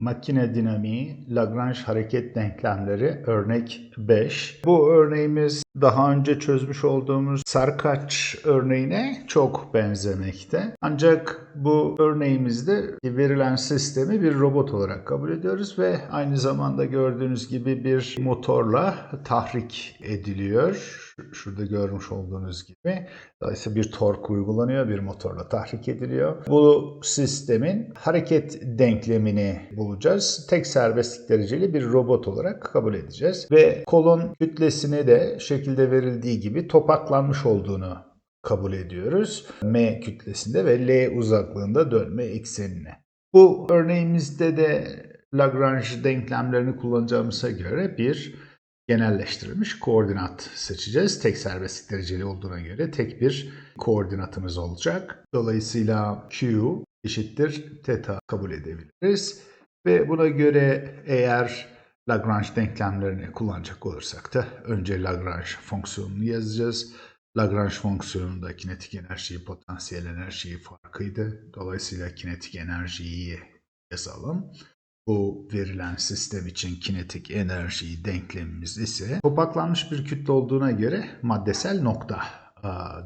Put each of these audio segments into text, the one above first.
Makine dinamiği, Lagrange hareket denklemleri örnek 5. Bu örneğimiz daha önce çözmüş olduğumuz sarkaç örneğine çok benzemekte. Ancak bu örneğimizde verilen sistemi bir robot olarak kabul ediyoruz ve aynı zamanda gördüğünüz gibi bir motorla tahrik ediliyor. Şurada görmüş olduğunuz gibi. Dolayısıyla bir tork uygulanıyor, bir motorla tahrik ediliyor. Bu sistemin hareket denklemini bulacağız. Tek serbestlik dereceli bir robot olarak kabul edeceğiz. Ve kolun kütlesine de şekilde verildiği gibi topaklanmış olduğunu kabul ediyoruz. M kütlesinde ve L uzaklığında dönme eksenine. Bu örneğimizde de Lagrange denklemlerini kullanacağımıza göre bir genelleştirilmiş koordinat seçeceğiz. Tek serbestlik dereceli olduğuna göre tek bir koordinatımız olacak. Dolayısıyla Q eşittir theta kabul edebiliriz. Ve buna göre eğer Lagrange denklemlerini kullanacak olursak da önce Lagrange fonksiyonunu yazacağız. Lagrange fonksiyonunda kinetik enerjiyi, potansiyel enerjiyi farkıydı. Dolayısıyla kinetik enerjiyi yazalım. Bu verilen sistem için kinetik enerji denklemimiz ise topaklanmış bir kütle olduğuna göre maddesel nokta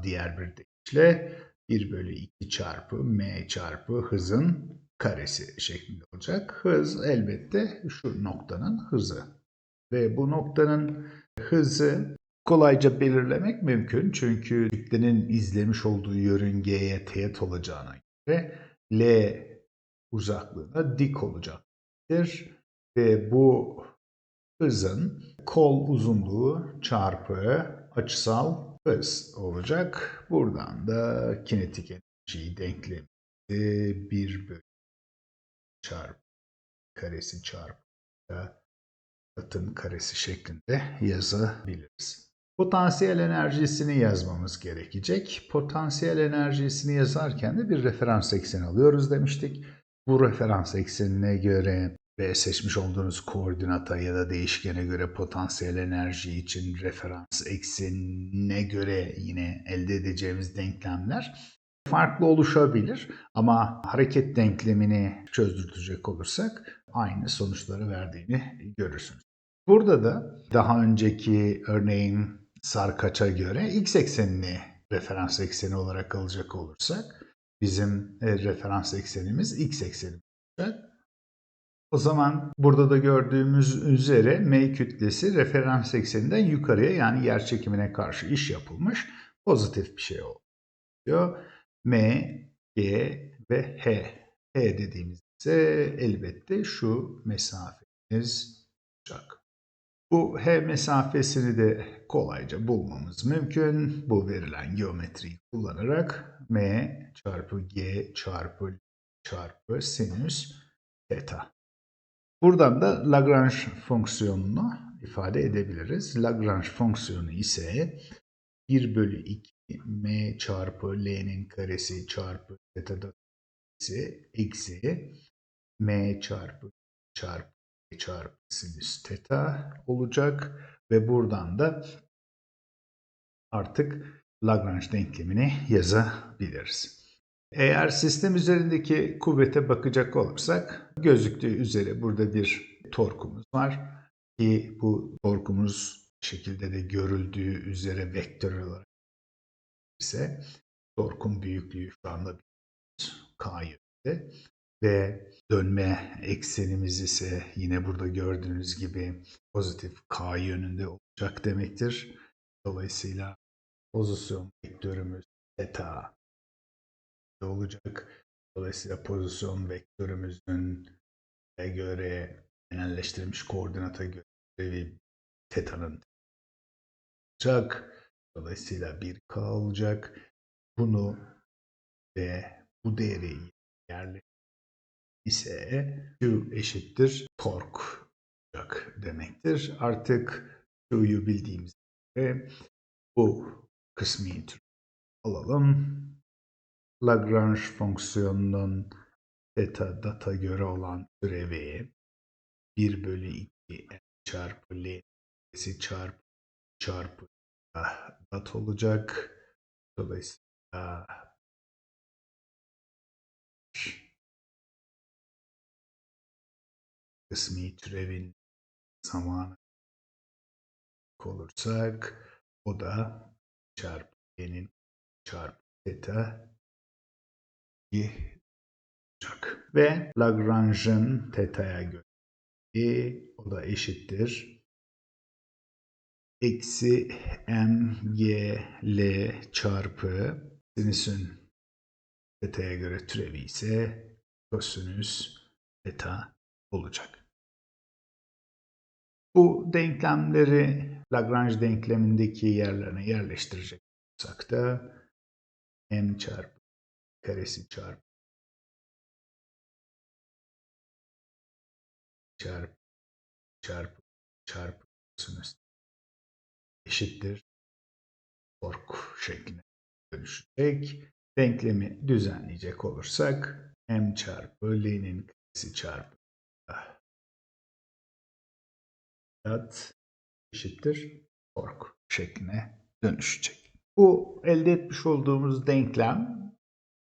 diğer bir deyişle 1 bölü 2 çarpı m çarpı hızın karesi şeklinde olacak. Hız elbette şu noktanın hızı. Ve bu noktanın hızı kolayca belirlemek mümkün. Çünkü kütlenin izlemiş olduğu yörüngeye teğet olacağına göre L uzaklığına dik olacak ve bu hızın kol uzunluğu çarpı açısal hız olacak. Buradan da kinetik enerji denklemi 1 bölü çarpı karesi çarpı atın karesi şeklinde yazabiliriz. Potansiyel enerjisini yazmamız gerekecek. Potansiyel enerjisini yazarken de bir referans ekseni alıyoruz demiştik. Bu referans eksenine göre ve seçmiş olduğunuz koordinata ya da değişkene göre potansiyel enerji için referans eksenine göre yine elde edeceğimiz denklemler farklı oluşabilir ama hareket denklemini çözdürtecek olursak aynı sonuçları verdiğini görürsünüz. Burada da daha önceki örneğin sarkaça göre x eksenini referans ekseni olarak alacak olursak bizim e, referans eksenimiz x ekseni olacak. O zaman burada da gördüğümüz üzere M kütlesi referans ekseninden yukarıya yani yer çekimine karşı iş yapılmış pozitif bir şey oluyor. M, G ve H. H dediğimiz ise elbette şu mesafemiz olacak. Bu H mesafesini de kolayca bulmamız mümkün. Bu verilen geometriyi kullanarak M çarpı G çarpı çarpı sinüs theta. Buradan da Lagrange fonksiyonunu ifade edebiliriz. Lagrange fonksiyonu ise 1 bölü 2 m çarpı l'nin karesi çarpı theta ise eksi m çarpı çarpı çarpı sinüs theta olacak ve buradan da artık Lagrange denklemini yazabiliriz. Eğer sistem üzerindeki kuvvete bakacak olursak gözüktüğü üzere burada bir torkumuz var ki bu torkumuz şekilde de görüldüğü üzere vektör olarak ise torkun büyüklüğü şu anda k yönünde ve dönme eksenimiz ise yine burada gördüğünüz gibi pozitif k yönünde olacak demektir. Dolayısıyla pozisyon vektörümüz theta olacak. Dolayısıyla pozisyon vektörümüzün göre genelleştirilmiş koordinata göre teta'nın olacak. Dolayısıyla 1K olacak. Bunu ve bu değeri yerli ise Q eşittir tork olacak demektir. Artık Q'yu bildiğimiz gibi bu kısmi alalım. Lagrange fonksiyonunun theta data göre olan türevi 1 bölü 2 m çarpı l çarpı çarpı dat olacak. Dolayısıyla kısmi türevin zamanı olursak o da çarpı n'in çarpı theta olacak. Ve Lagrange'ın teta'ya göre o da eşittir. Eksi mgl çarpı sinüsün teta'ya göre türevi ise kosinüs theta olacak. Bu denklemleri Lagrange denklemindeki yerlerine yerleştirecek olursak da m çarpı karesi çarpı çarpı çarpı çarpı sinüs eşittir tork şekline dönüşecek. Denklemi düzenleyecek olursak m çarpı l'nin karesi çarpı dat eşittir tork şekline dönüşecek. Bu elde etmiş olduğumuz denklem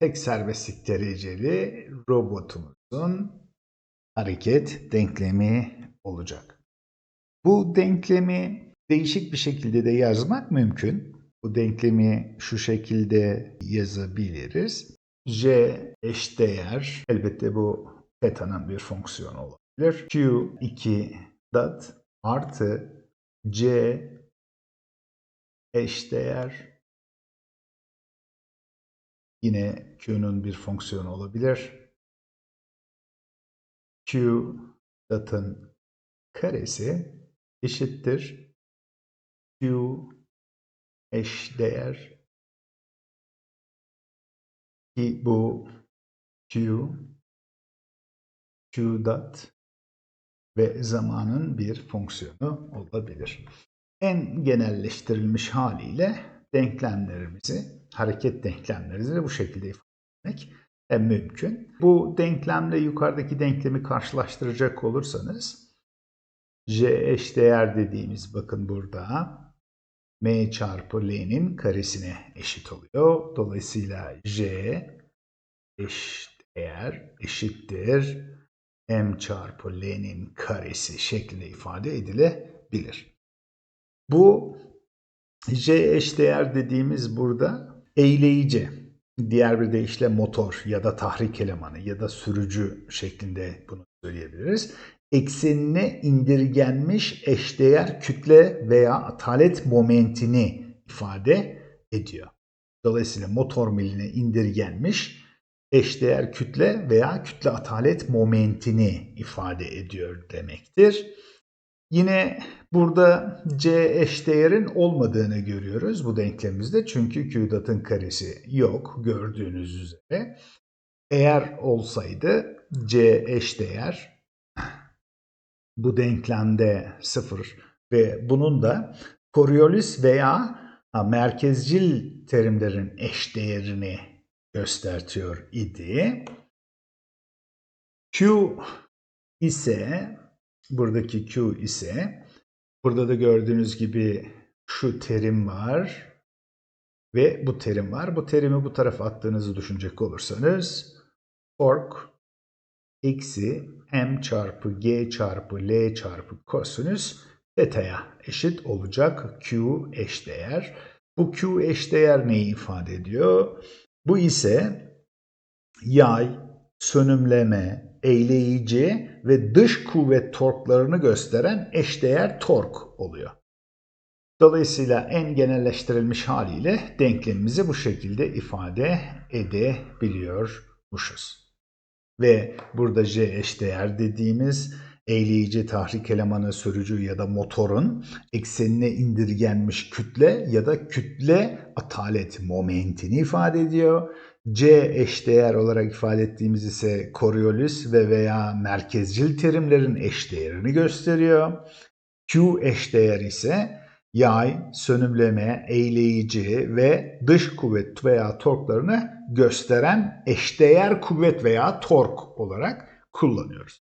tek serbestlik dereceli robotumuzun hareket denklemi olacak. Bu denklemi değişik bir şekilde de yazmak mümkün. Bu denklemi şu şekilde yazabiliriz. J eşdeğer, elbette bu teta'nın bir fonksiyonu olabilir. Q2 dat artı C eşdeğer yine Q'nun bir fonksiyonu olabilir. Q datın karesi eşittir Q eş değer ki bu Q Q dat ve zamanın bir fonksiyonu olabilir. En genelleştirilmiş haliyle denklemlerimizi, hareket denklemlerimizi bu şekilde ifade etmek e, mümkün. Bu denklemle yukarıdaki denklemi karşılaştıracak olursanız J eşdeğer dediğimiz bakın burada M çarpı L'nin karesine eşit oluyor. Dolayısıyla J eşdeğer eşittir M çarpı L'nin karesi şeklinde ifade edilebilir. Bu J eşdeğer dediğimiz burada eğleyici Diğer bir deyişle motor ya da tahrik elemanı ya da sürücü şeklinde bunu söyleyebiliriz. Eksenine indirgenmiş eşdeğer kütle veya atalet momentini ifade ediyor. Dolayısıyla motor miline indirgenmiş eşdeğer kütle veya kütle atalet momentini ifade ediyor demektir. Yine burada C eşdeğerin olmadığını görüyoruz bu denklemimizde. Çünkü Q datın karesi yok gördüğünüz üzere. Eğer olsaydı C eşdeğer bu denklemde sıfır ve bunun da Coriolis veya merkezcil terimlerin eşdeğerini göstertiyor idi. Q ise Buradaki Q ise burada da gördüğünüz gibi şu terim var ve bu terim var. Bu terimi bu tarafa attığınızı düşünecek olursanız tork eksi m çarpı g çarpı l çarpı kosinüs beta'ya eşit olacak Q eşdeğer. Bu Q eşdeğer neyi ifade ediyor? Bu ise yay, sönümleme, eyleyici ve dış kuvvet torklarını gösteren eşdeğer tork oluyor. Dolayısıyla en genelleştirilmiş haliyle denklemimizi bu şekilde ifade edebiliyormuşuz. Ve burada J eşdeğer dediğimiz eyleyici tahrik elemanı sürücü ya da motorun eksenine indirgenmiş kütle ya da kütle atalet momentini ifade ediyor. C eşdeğer olarak ifade ettiğimiz ise Coriolis ve veya merkezcil terimlerin eşdeğerini gösteriyor. Q eşdeğer ise yay, sönümleme, eğleyici ve dış kuvvet veya torklarını gösteren eşdeğer kuvvet veya tork olarak kullanıyoruz.